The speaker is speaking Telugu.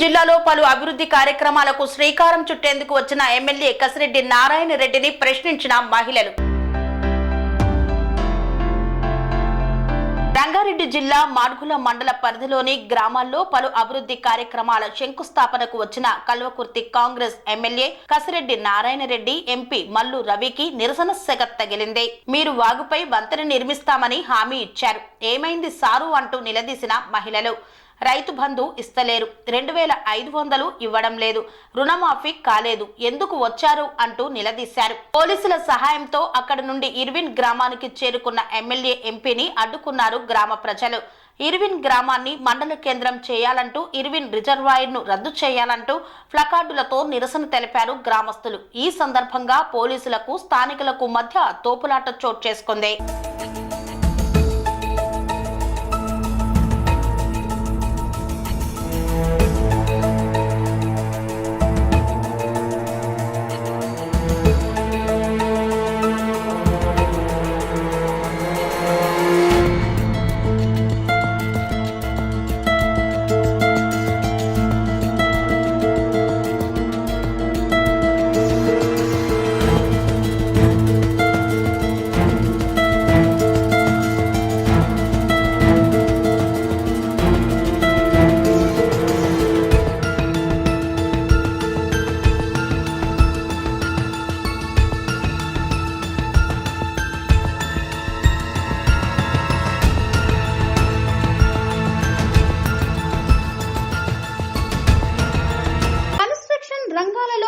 జిల్లాలో పలు అభివృద్ధి కార్యక్రమాలకు శ్రీకారం చుట్టేందుకు వచ్చిన ఎమ్మెల్యే కసిరెడ్డి నారాయణ రెడ్డిని ప్రశ్నించిన మహిళలు. రంగారెడ్డి జిల్లా మాడ్గుల మండల పరిధిలోని గ్రామాల్లో పలు అభివృద్ధి కార్యక్రమాల శంకుస్థాపనకు వచ్చిన Kalwakurthy Congress MLA Kasireddy Narayana Reddy MP Mallu రవికి నిరసన సెగ తగిలింది. మీరు వాగుపై వంతెన నిర్మిస్తామని హామీ ఇచ్చారు. ఏమైంది సారు అంటూ నిలదీసిన మహిళలు. రైతు బంధు ఇస్తలేరు. రెండు వేల ఐదు వందలు ఇవ్వడం లేదు. రుణమాఫీ కాలేదు. ఎందుకు వచ్చారు అంటూ నిలదీశారు. పోలీసుల సహాయంతో అక్కడి నుండి ఇర్విన్ గ్రామానికి చేరుకున్న ఎమ్మెల్యే ఎంపీని అడ్డుకున్నారు గ్రామ ప్రజలు. ఇర్విన్ గ్రామాన్ని మండల కేంద్రం చేయాలంటూ ఇర్విన్ రిజర్వాయర్ను రద్దు చేయాలంటూ ప్లకార్డులతో నిరసన తెలిపారు గ్రామస్తులు. ఈ సందర్భంగా పోలీసులకు స్థానికులకు మధ్య తోపులాట చోటు చేసుకుంది.